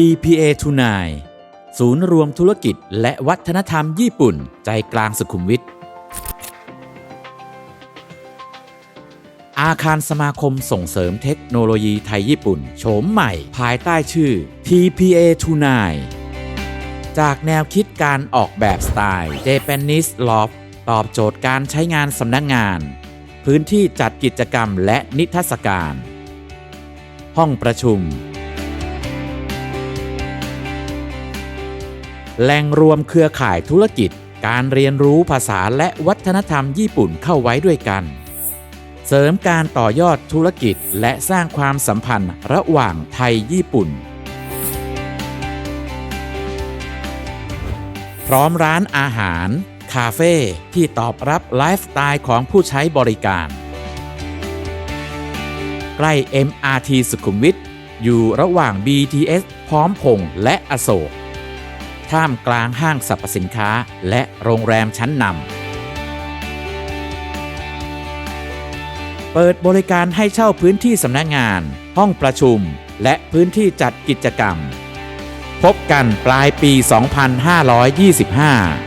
TPA Tonight ศูนย์รวมธุรกิจและวัฒนธรรมญี่ปุ่น ใจกลางสุขุมวิทอาคารสมาคมส่งเสริมเทคโนโลยีไทยญี่ปุ่น โฉมใหม่ภายใต้ชื่อ TPA Tonight จากแนวคิดการออกแบบสไตล์ Japanese Loft ตอบโจทย์การใช้งานสำนักงงาน พื้นที่จัดกิจกรรมและนิทรรศการ ห้องประชุม แหล่งรวมเครือข่ายธุรกิจ การเรียนรู้ภาษาและวัฒนธรรมญี่ปุ่นเข้าไว้ด้วยกัน เสริมการต่อยอดธุรกิจและสร้างความสัมพันธ์ระหว่างไทยญี่ปุ่น พร้อมร้านอาหาร คาเฟ่ที่ตอบรับไลฟ์สไตล์ของผู้ใช้บริการ ใกล้ MRT สุขุมวิทอยู่ระหว่าง BTS พร้อมพงษ์และอโศก ท่ามกลางห้างสรรพสินค้า และโรงแรมชั้นนำ เปิดบริการให้เช่าพื้นที่สำนักงาน ห้องประชุม และพื้นที่จัดกิจกรรม พบกันปลายปี 2525